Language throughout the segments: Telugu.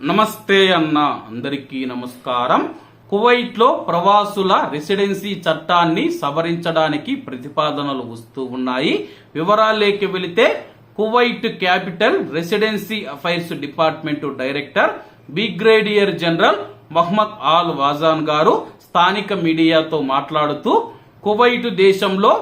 నమస్తే అన్న అందరికీ నమస్కారం. కువైట్లో ప్రవాసుల రెసిడెన్సీ చట్టాన్ని సవరించడానికి ప్రతిపాదనలు వస్తూ ఉన్నాయి. వివరాలేకి వెళితే Kuwait capital residency affairs department director brigadier general Mohammed Al Wazzan garu స్థానిక మీడియాతో మాట్లాడుతూ కువైట్ దేశంలో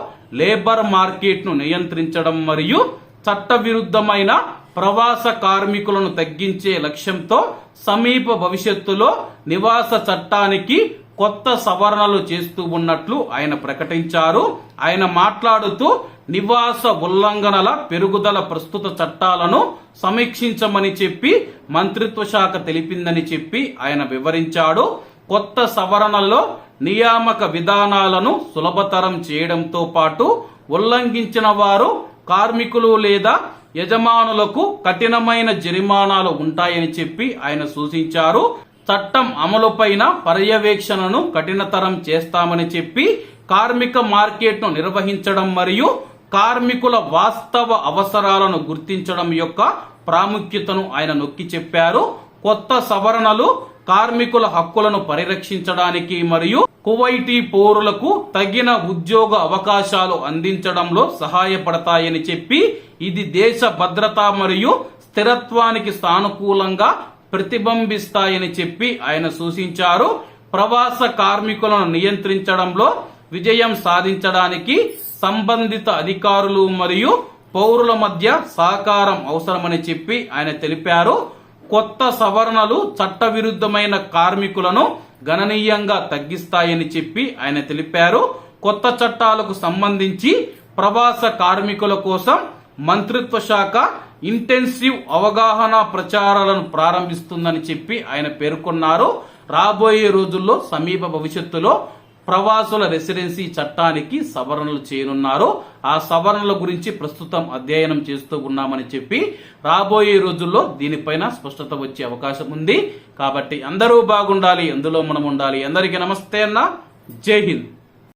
లేబర్ మార్కెట్ను నియంత్రించడం మరియు చట్టవిరుద్ధమైన ప్రవాస కార్మికులను తగ్గించే లక్ష్యంతో సమీప భవిష్యత్తులో నివాస చట్టానికి కొత్త సవరణలు చేస్తూ ఉన్నట్లు ఆయన ప్రకటించారు. ఆయన మాట్లాడుతూ నివాస ఉల్లంఘనల పెరుగుదల ప్రస్తుత చట్టాలను సమీక్షించమని చెప్పి మంత్రిత్వ శాఖ తెలిపిందని చెప్పి ఆయన వివరించాడు. కొత్త సవరణల్లో నియామక విధానాలను సులభతరం చేయడంతో పాటు ఉల్లంఘించిన వారు కార్మికులు లేదా యజమానులకు కఠినమైన జరిమానాలు ఉంటాయని చెప్పి ఆయన సూచించారు. చట్టం అమలుపైన పర్యవేక్షణను కఠినతరం చేస్తామని చెప్పి కార్మిక మార్కెట్ను నిర్వహించడం మరియు కార్మికుల వాస్తవ అవసరాలను గుర్తించడం యొక్క ప్రాముఖ్యతను ఆయన నొక్కి చెప్పారు. కొత్త సవరణలు కార్మికుల హక్కులను పరిరక్షించడానికి మరియు కువైటీ పౌరులకు తగిన ఉద్యోగ అవకాశాలు అందించడంలో సహాయపడతాయని చెప్పి ఇది దేశ భద్రత మరియు స్థిరత్వానికి సానుకూలంగా ప్రతిబింబిస్తాయని చెప్పి ఆయన సూచించారు. ప్రవాస కార్మికులను నియంత్రించడంలో విజయం సాధించడానికి సంబంధిత అధికారులు మరియు పౌరుల మధ్య సహకారం అవసరమని చెప్పి ఆయన తెలిపారు. కొత్త సవరణలు చట్టవిరుద్ధమైన కార్మికులను గణనీయంగా తగ్గిస్తాయని చెప్పి ఆయన తెలిపారు. కొత్త చట్టాలకు సంబంధించి ప్రవాస కార్మికుల కోసం మంత్రిత్వ శాఖ ఇంటెన్సివ్ అవగాహన ప్రచారాలను ప్రారంభిస్తుందని చెప్పి ఆయన పేర్కొన్నారు. రాబోయే రోజుల్లో సమీప భవిష్యత్తులో ప్రవాసుల రెసిడెన్సీ చట్టానికి సవరణలు చేయనున్నారు. ఆ సవరణల గురించి ప్రస్తుతం అధ్యయనం చేస్తూ ఉన్నామని చెప్పి రాబోయే రోజుల్లో దీనిపైన స్పష్టత వచ్చే అవకాశం ఉంది. కాబట్టి అందరూ బాగుండాలి అందులో మనం ఉండాలి. అందరికీ నమస్తే అన్న. జై హింద్.